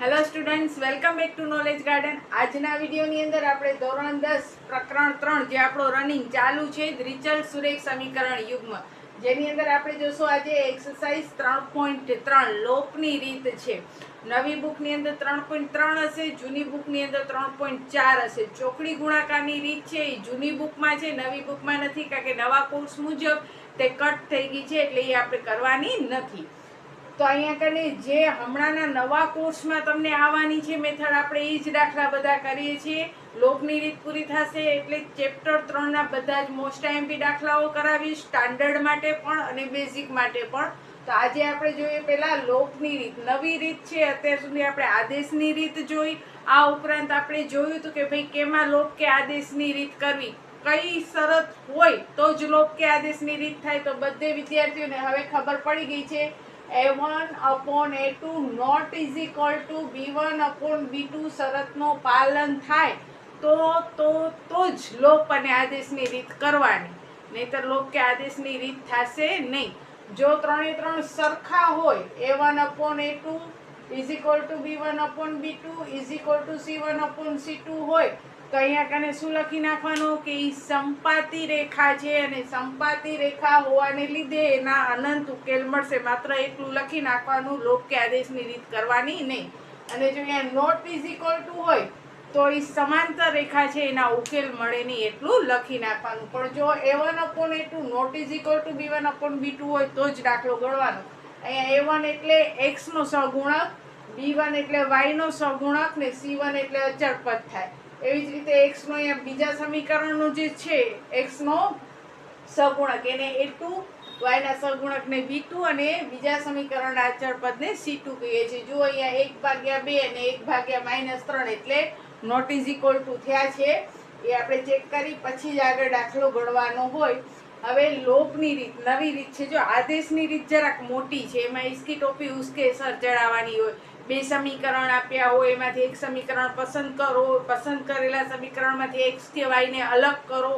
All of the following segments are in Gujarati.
Hello students welcome back to knowledge garden આજના વિડીયોની અંદર આપણે ધોરણ દસ, પ્રકરણ ત્રણ જે આપણો રનિંગ ચાલુ છે દ્રિચલ સુરેખ સમીકરણ યુગ્મ. જેની અંદર આપણે જોશું આજે એક્સરસાઇઝ ત્રણ પોઈન્ટ ત્રણ લોપની રીત છે. નવી બુકની અંદર ત્રણ પોઈન્ટ ત્રણ હશે, જૂની બુકની અંદર ત્રણ પોઈન્ટ ચાર હશે. ચોકડી ગુણાકારની રીત છે, એ જૂની બુકમાં છે, નવી બુકમાં નથી, કારણ કે નવા કોર્સ મુજબ તે કટ થઈ ગઈ છે, એટલે એ આપણે કરવાની નથી. તો અહીંયા કને જે હમણાંના નવા કોર્સમાં તમને આવવાની છે મેથડ, આપણે એ જ દાખલા બધા કરીએ છીએ. લોકની રીત પૂરી થશે એટલે ચેપ્ટર ત્રણના બધા જ મોસ્ટ આઈએમપી દાખલાઓ કરાવી સ્ટાન્ડર્ડ માટે પણ અને બેઝિક માટે પણ. તો આજે આપણે જોઈએ પહેલાં લોકની રીત. નવી રીત છે, અત્યાર સુધી આપણે આદેશની રીત જોઈ. આ ઉપરાંત આપણે જોયું હતું કે ભાઈ કેમાં લોક કે આદેશની રીત કરવી? કઈ શરત હોય તો જ લોક કે આદેશની રીત થાય. તો બધે વિદ્યાર્થીઓને હવે ખબર પડી ગઈ છે A one upon A two not is equal to B one upon B two શરતનું પાલન થાય. તો તો તો જ લોપ અને આદેશની રીત કરવાની. નહીતર લોપ કે આદેશની રીત થશે નહીં. જો ત્રણે ત્રણ સરખા હોય A one upon A two is equal to B one upon B two is equal to C one upon C two હોય તો અહીંયા કને શું લખી નાખવાનું? કે એ સંપાતી રેખા છે અને સંપાતી રેખા હોવાને લીધે એના અનંત ઉકેલ મળશે. માત્ર એટલું લખી નાખવાનું, લોક કે આદેશની રીત કરવાની નહીં. અને જો અહીંયા નોટ ઇઝ ઇક્વલ ટુ હોય, તો એ સમાંતર રેખા છે, એના ઉકેલ મળે નહીં એટલું લખી નાખવાનું. પણ જો A one upon A two not is equal to B one upon B two હોય, તો જ દાખલો ગણવાનો. અહીંયા એ વન એટલે એક્સનો સગુણક બી વન એટલે વાયનો સગુણક ને સી વન એટલે અચળ થાય. એવી જ રીતે એક્સનો અહીંયા બીજા સમીકરણનું જે છે એક્સનો સહગુણક એને એ ટુ વાયના સહગુણકને બી અને બીજા સમીકરણના અચળ પદને સી ટુ કહીએ છીએ. જો અહીંયા એક ભાગ્યા બે અને એક ભાગ્યા માઇનસ ત્રણ એટલે નોટ ઇઝ ઇક્વલ ટુ થયા છે. એ આપણે ચેક કરી, પછી જ આગળ દાખલો ગણવાનો હોય. હવે લોપની રીત, નવી રીત છે. જો આદેશની રીત જરાક મોટી છે, એમાં ઇસકી ટોપી ઉસકે સર ચડાવવાની હોય બે સમીકરણ આપ્યા હોય, એમાંથી એક સમીકરણ પસંદ કરો, પસંદ કરેલા સમીકરણમાંથી એક્સ કે વાયને અલગ કરો.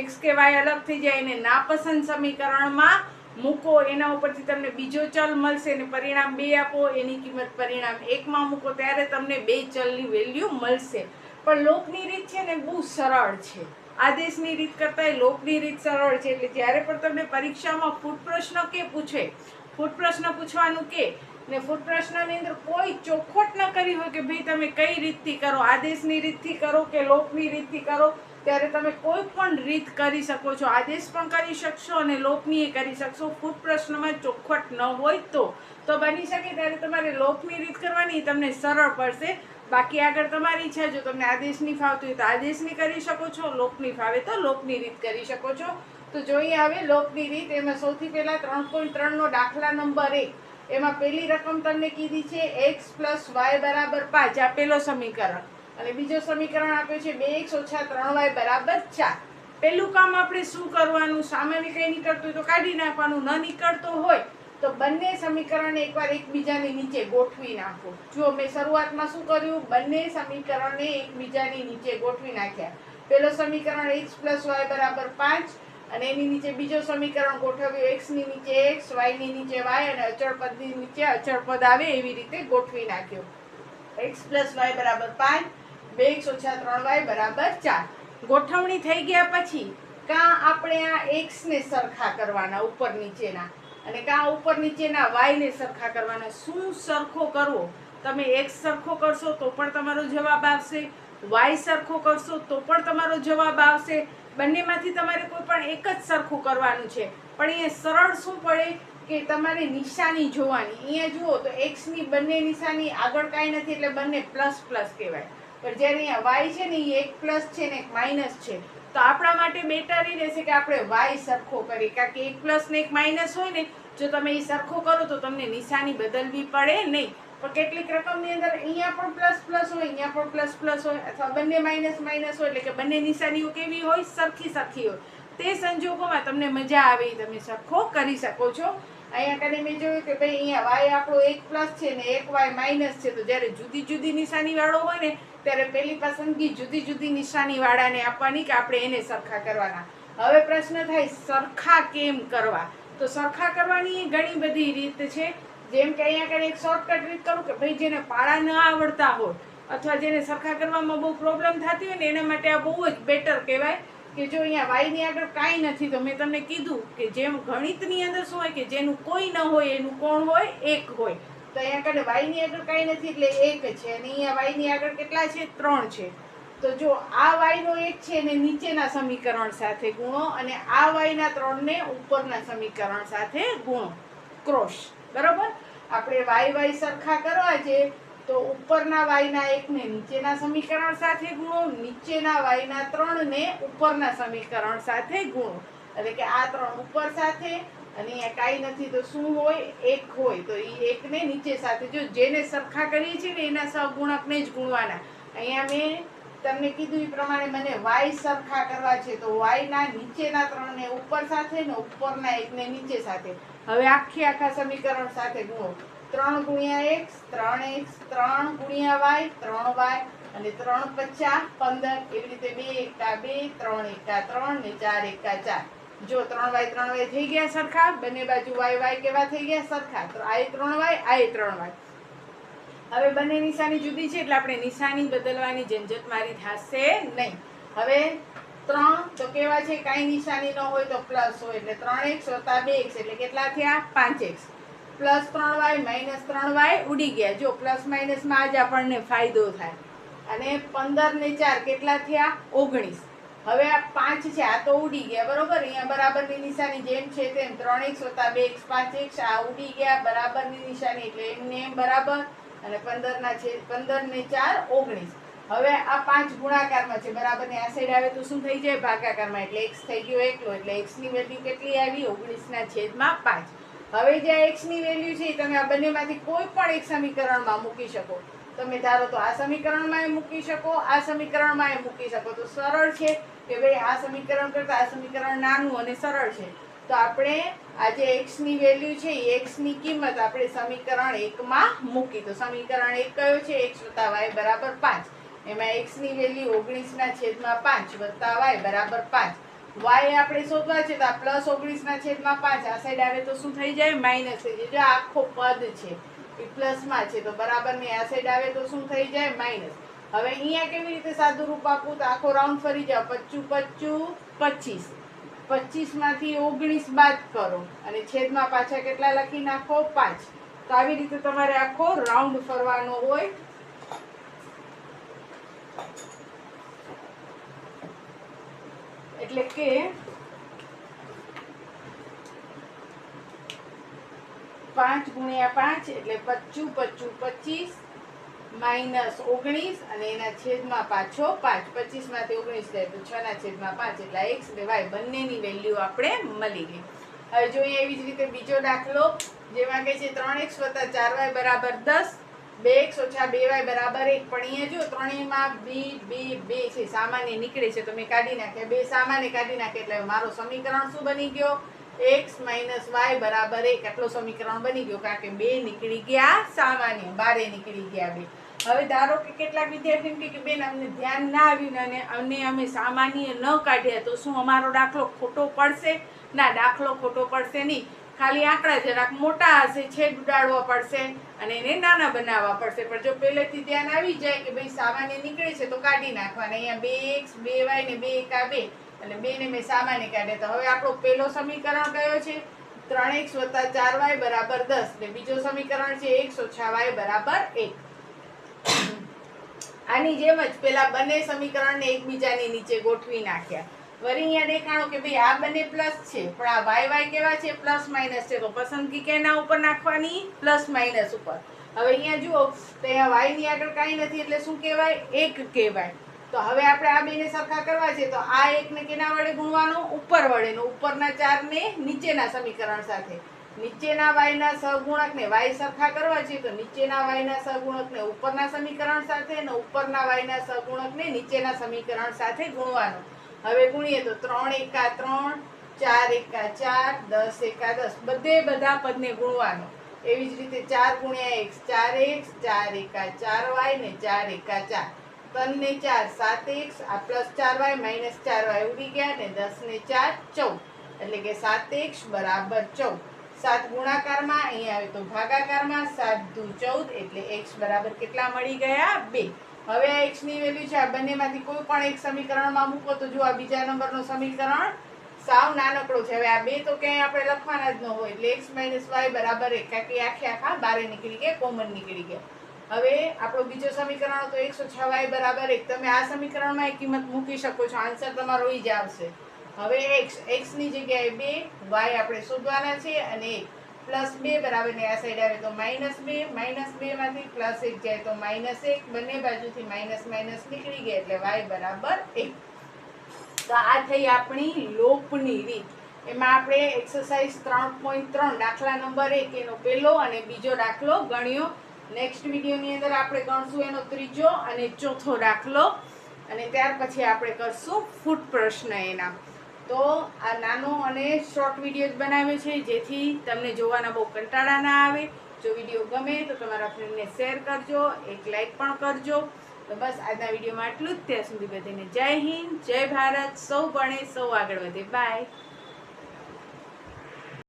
એક્સ કે વાય અલગ થઈ જાય એને નાપસંદ સમીકરણમાં મૂકો. એના ઉપરથી તમને બીજો ચલ મળશે અને પરિણામ બે આપો. એની કિંમત પરિણામ એકમાં મૂકો, ત્યારે તમને બે ચલની વેલ્યુ મળશે. પણ લોકની રીત છે ને બહુ સરળ છે. આદેશની રીત કરતાં લોકની રીત સરળ છે. એટલે જ્યારે પણ તમને પરીક્ષામાં ફૂટ પ્રશ્ન કે પૂછે, ફૂટ પ્રશ્ન પૂછવાનું કે ને ફૂટ પ્રશ્નની અંદર કોઈ ચોખવટ ન કરી હોય કે ભાઈ તમે કઈ રીતથી કરો, આદેશની રીતથી કરો કે લોકની રીતથી કરો, ત્યારે તમે કોઈ પણ રીત કરી શકો છો. આદેશ પણ કરી શકશો અને લોકની એ કરી શકશો. ફૂટ પ્રશ્નમાં ચોખવટ ન હોય તો તો બની શકે ત્યારે તમારે લોકની રીત કરવાની તમને સરળ પડશે. બાકી આગળ તમારી ઈચ્છા જો તમને આદેશની ફાવતી હોય તો આદેશની કરી શકો છો, લોકની ફાવે તો લોકની રીત કરી શકો છો. તો જોઈએ હવે લોકની રીત, એમાં સૌથી પહેલાં ત્રણ પોઈન્ટ ત્રણનો દાખલા નંબર એક. એમાં પહેલી રકમ તમને કીધી છે એક્સ પ્લસ વાય બરાબર પાંચ, આ પહેલો સમીકરણ. અને બીજો સમીકરણ આપ્યો છે બે એક્સ ઓછા ત્રણ વાય બરાબર ચાર. પહેલું કામ આપણે શું કરવાનું? સામાન્ય કંઈ નીકળતું હોય તો કાઢી નાખવાનું, ન નીકળતો હોય તો બંને સમીકરણ એકવાર એકબીજાની નીચે ગોઠવી નાખો. જો મેં શરૂઆતમાં શું કર્યું? બંને સમીકરણને એકબીજાની નીચે ગોઠવી નાખ્યા. પહેલો સમીકરણ એક્સ પ્લસ વાય બરાબર પાંચ અને એની નીચે બીજો સમીકરણ ગોઠવ્યું એક્સની નીચે એક્સ વાયની નીચે વાય અને અચળ પદની નીચે અચળ પદ આવે એવી રીતે ગોઠવી નાખ્યો. એક્સ પ્લસ વાય બરાબર પાંચ, બે એક્સ ઓછા ત્રણ વાય બરાબર ચાર. ગોઠવણી થઈ ગયા પછી, કાં આપણે આ એક્સને સરખા કરવાના ઉપર નીચેના? અને કાં ઉપર નીચેના વાયને સરખા કરવાના? શું સરખો કરવો? તમે એક્સ સરખો કરશો તો પણ તમારો જવાબ આવશે. વાય સરખો કરશો તો પણ તમારો જવાબ આવશે. બંનેમાંથી તમારે કોઈ પણ એક જ સરખું કરવાનું છે. પણ અહીંયા સરળ શું પડે કે તમારે નિશાની જોવાની. અહીંયા જુઓ તો એક્સની બંને નિશાની આગળ કાંઈ નથી એટલે બંને પ્લસ પ્લસ કહેવાય. પણ જ્યારે અહીંયા વાય છે ને એ એક પ્લસ છે ને એક માઇનસ છે. તો આપણા માટે બેટર એ રહેશે કે આપણે વાય સરખો કરીએ. કારણ કે એક પ્લસ ને એક માઇનસ હોય ને, જો તમે એ સરખો કરો તો તમને નિશાની બદલવી પડે નહીં. પણ કેટલીક રકમની અંદર અહીંયા પણ પ્લસ પ્લસ હોય, અહીંયા પણ પ્લસ પ્લસ હોય, અથવા બંને માઇનસ માઇનસ હોય, એટલે કે બંને નિશાનીઓ કેવી હોય, સરખી સરખી હોય. તે સંજોગોમાં તમને મજા આવે તમે સરખો કરી શકો છો. અહીંયા કને મેં જોયું કે ભાઈ અહીંયા વાય આપણો એક પ્લસ છે ને એક વાય માઇનસ છે, તો જ્યારે જુદી જુદી નિશાનીવાળો હોય ને, ત્યારે પેલી પસંદગી જુદી જુદી નિશાનીવાળાને આપવાની કે આપણે એને સરખા કરવાના. હવે પ્રશ્ન થાય સરખા કેમ કરવા? તો સરખા કરવાની ઘણી બધી રીત છે. જેમ કે અહીંયા આગળ એક શોર્ટકટ રીત કરું કે ભાઈ જેને પાળા ન આવડતા હોય અથવા જેને સરખા કરવામાં બહુ પ્રોબ્લેમ થતી હોય ને એના માટે આ બહુ જ બેટર કહેવાય કે જો અહીંયા વાયની આગળ કાંઈ નથી, તો મેં તમને કીધું કે જેમ ગણિતની અંદર શું હોય કે જેનું કોઈ ન હોય, એનું કોણ હોય? એક હોય. તો અહીંયા આગળ વાયની આગળ કાંઈ નથી એટલે એક છે. અને અહીંયા વાયની આગળ કેટલા છે? ત્રણ છે. તો જો આ વાયનો એક છે ને નીચેના સમીકરણ સાથે ગુણો અને આ વાયના ત્રણને ઉપરના સમીકરણ સાથે ગુણો. ક્રોસ બરોબર? આપણે વાય વાય સરખા કરવા છે, તો ઉપરના વાયના એકને નીચેના સમીકરણ સાથે ગુણો, નીચેના વાયના ત્રણને ઉપરના સમીકરણ સાથે ગુણો. એટલે કે આ ત્રણ ઉપર સાથે, અને અહીંયા કાંઈ નથી તો શું હોય? એક હોય. તો એ એકને નીચે સાથે. જો જેને સરખા કરીએ છીએ ને એના સહગુણકને જ ગુણવાના. અહીંયા મેં તમને કીધું એ પ્રમાણે મને વાય સરખા કરવા છે, તો વાયના નીચેના ત્રણને ઉપર સાથે ને ઉપરના એકને નીચે સાથે. હવે આખી આખા સમીકરણ સાથે ગુણો. ત્રણ ગુણ્યા એક્સ ત્રણ એક્સ ત્રણ ગુણ્યા વાય, ત્રણ વાય, અને ત્રણ પચાસ, પંદર. એવી રીતે બે એકા બે, ત્રણ એકા ત્રણ, ને ચાર એકા ચાર. જો ત્રણ વાય ત્રણ વાય થઈ ગયા સરખા, બંને બાજુ વાય વાય કેવા થઈ ગયા સરખા. તો આ ત્રણ વાય આ ત્રણ વાય. હવે બંને નિશાની જુદી છે, એટલે આપણે નિશાની બદલવાની ઝંઝટ મારી થશે નહીં. હવે ત્રણ તો કેવા છે કાંઈ નિશાની ન હોય તો પ્લસ હોય, એટલે ત્રણ એક્સ વત્તા બે એક્સ, એટલે કેટલા થયા પાંચ એક્સ. પ્લસ ત્રણ વાય માઇનસ ત્રણ વાય ઉડી ગયા. જો પ્લસ માઇનસમાં આજ આપણને ફાયદો થાય. અને પંદર ને ચાર કેટલા થયા ઓગણીસ. હવે આ પાંચ છે, આ તો ઉડી ગયા, બરોબર? અહીંયા બરાબરની નિશાની જેમ છે તેમ ત્રણ એક્સ વત્તા બે એક્સ, પાંચ એક્સ, આ ઉડી ગયા, બરાબરની નિશાની, એટલે એમને એમ બરાબર. અને પંદરના છે, પંદર ને ચાર ઓગણીસ. હવે આ પાંચ ગુણાકારમાં છે, બરાબર? ને આ સાઈડ આવે તો શું થઈ જાય? ભાગાકારમાં. એટલે એક્સ થઈ ગયો એકલો. એટલે એક્સની વેલ્યુ કેટલી આવી? ઓગણીસના છેદમાં પાંચ. હવે જે એક્સની વેલ્યુ છે, એ તમે આ બંનેમાંથી કોઈ પણ એક સમીકરણમાં મૂકી શકો. તમે ધારો તો આ સમીકરણમાં એ મૂકી શકો, આ સમીકરણમાં એ મૂકી શકો. તો સરળ છે કે ભાઈ આ સમીકરણ કરતાં આ સમીકરણ નાનું અને સરળ છે. તો આપણે આ જે એક્સની વેલ્યુ છે, એ એક્સની કિંમત આપણે સમીકરણ એકમાં મૂકી. તો સમીકરણ એક કયો છે? એક્સ વત્તા વાય બરાબર પાંચ. એમાં એક્સની વેલ્યુ ઓગણીસના છેદમાં પાંચ વત્તા વાય બરાબર પાંચ. વાય આપણે શોધવા છે તો આ પ્લસ ઓગણીસના છેદમાં પાંચ. આ સાઈડ આવે તો શું થઈ જાય? માઇનસ થઈ જાય. જો આખો પદ છે, એ પ્લસમાં છે, તો બરાબર નહીં આ સાઈડ આવે તો શું થઈ જાય? માઇનસ હવે અહીંયા કેવી રીતે સાદું રૂપ આપવું? તો આખો રાઉન્ડ ફરી જાઓ. પચ્ચું પચ્ચું પચીસ પચીસમાંથી ઓગણીસ બાદ કરો. અને છેદમાં પાછા કેટલા લખી નાખો? પાંચ. તો આવી રીતે તમારે આખો રાઉન્ડ ફરવાનો હોય. એટલે કે પાંચ ગુણ્યા પાંચ એટલે પચ્ચું પચ્ચું પચીસ, માઇનસ ઓગણીસ અને એના છેદમાં પાછો પાંચ. પચીસમાંથી ઓગણીસ થાય તો છના છેદમાં પાંચ એટલે એક્સ અને વાય બંનેની વેલ્યુ આપણે મળી ગઈ. હવે જોઈએ એવી જ રીતે બીજો દાખલો, જેમાં કે છે ત્રણ એક્સ વત્તા ચાર વાય બરાબર દસ બે એક્સ ઓછા બે વાય બરાબર એક. પણ અહીંયા જો ત્રણેયમાં બી બી, બે. છે, સામાન્ય નીકળે છે તો મેં કાઢી નાખ્યા. બે સામાન્ય કાઢી નાખ્યા એટલે મારો સમીકરણ શું બની ગયો? એક્સ માઇનસ વાય બરાબર એક. આટલો સમીકરણ બની ગયો કારણ કે બે નીકળી ગયા સામાન્ય. બારે નીકળી ગયા બે. હવે ધારો કે કેટલાક વિદ્યાર્થીઓ કે બેન અમને ધ્યાન ના આવ્યું અને અમને અમે સામાન્ય ન કાઢ્યા તો શું અમારો દાખલો ખોટો પડશે? ના, દાખલો ખોટો પડશે નહીં. ખાલી આંકડા જરાક મોટા હશે, છેદ ઉડાડવા પડશે. અને એને નાના બનાવવા પડશે. પણ જો પહેલેથી ધ્યાન આવી જાય કે ભાઈ સામાન્ય નીકળે છે તો કાઢી નાખવાના. અહીંયા બે એક્સ બે વાય ને બે એકા બે. એટલે બે ને મેં સામાન્ય કાઢે તો હવે આપણો પહેલો સમીકરણ કયો છે? ત્રણ એક્સ વત્તા ચાર વાય બરાબર દસ. ને બીજો સમીકરણ છે એક્સ ઓછા વાય બરાબર એક. આની જેમ જ પેલા બંને સમીકરણને એકબીજાની નીચે ગોઠવી નાખ્યા. વળી અહીંયા દેખાણો કે ભાઈ આ બંને પ્લસ છે, પણ આ વાય વાય કેવા છે? પ્લસ માઇનસ છે. તો પસંદગી કેના ઉપર નાખવાની? પ્લસ માઇનસ ઉપર. હવે અહીંયા જુઓ, તો અહીંયા વાયની આગળ કાંઈ નથી, એટલે શું કહેવાય? એક કહેવાય. તો હવે આપણે આ બેને સરખા કરવા છે, તો આ એકને કેના વડે ગુણવાનો? ઉપર વડેનો ઉપરના ચારને નીચેના સમીકરણ સાથે. નીચેના વાયના સહગુણકને વાય સરખા કરવા છે, તો નીચેના વાયના સહગુણકને ઉપરના સમીકરણ સાથે અને ઉપરના વાયના સહગુણકને નીચેના સમીકરણ સાથે ગુણવાનો. હવે ગુણીએ તો ત્રણ એકા ત્રણ, ચાર એકા ચાર, દસ એકા દસ. બધે બધા પદને ગુણવાનો. એવી જ રીતે ચાર ગુણ્યા એક્સ ચાર એક્સ ચાર એકા ચાર વાય ને ચાર એકા ચાર. ત્રણ ચાર, સાત એક્સ આ પ્લસ ચાર વાય, માઇનસ ચાર વાય ઉડી ગયા ને દસ ને ચાર, ચૌદ. એટલે કે સાત એક્સ બરાબર ચૌદ. સાત ગુણાકારમાં, અહીંયા આવે તો ભાગાકારમાં સાત દુ ચૌદ, એટલે એક્સ બરાબર કેટલા મળી ગયા? બે. હવે આ એક્સની વેલ્યુ છે, આ બંનેમાંથી કોઈ પણ એક સમીકરણમાં મૂકો તો જો આ બીજા નંબરનું સમીકરણ સાવ નાનકડો છે. હવે આ બે તો ક્યાંય આપણે લખવાના જ ન હોય, એટલે એક્સ માઇનસ વાય બરાબર એક, કારણ કે આખે આખા બારે નીકળી ગયા કોમન નીકળી ગયા. હવે આપણો બીજો સમીકરણ હતો એકસો છ વાય બરાબર એક. તમે આ સમીકરણમાં એક કિંમત મૂકી શકો છો આન્સર તમારો ઈ જ આવશે. હવે એક્સ એક્સની જગ્યાએ બે વાય આપણે શોધવાના છે અને એક. પ્લસ બે બરાબર ને આ સાઈડ આવે તો માઇનસ બે માઇનસ બે માંથી પ્લસ એક જાય તો માઇનસ એક, બંને બાજુથી માઇનસ માઇનસ નીકળી ગયા એટલે વાય બરાબર એક. તો આ થઈ આપણી લોપની રીત. એમાં આપણે એક્સરસાઇઝ ત્રણ પોઈન્ટ ત્રણ, દાખલા નંબર એક, એનો પહેલો અને બીજો દાખલો ગણ્યો. નેક્સ્ટ વિડીયોની અંદર આપણે ગણશું એનો ત્રીજો અને ચોથો દાખલો. અને ત્યાર પછી આપણે કરશું ફૂટ પ્રશ્ન એના. તો આ નાનો અને શોર્ટ વીડિયો જ બનાવ્યો છે, જેથી તમને જોવાના બહુ કંટાળા ના આવે. જો વીડિયો ગમે તો તમારા ફ્રેન્ડને શેર કરજો, એક લાઈક પણ કરજો. તો બસ આજના વિડીયોમાં આટલું જ. ત્યાં સુધી બધીને જય હિન્દ, જય ભારત, સૌ ભણે, સૌ આગળ વધે. બાય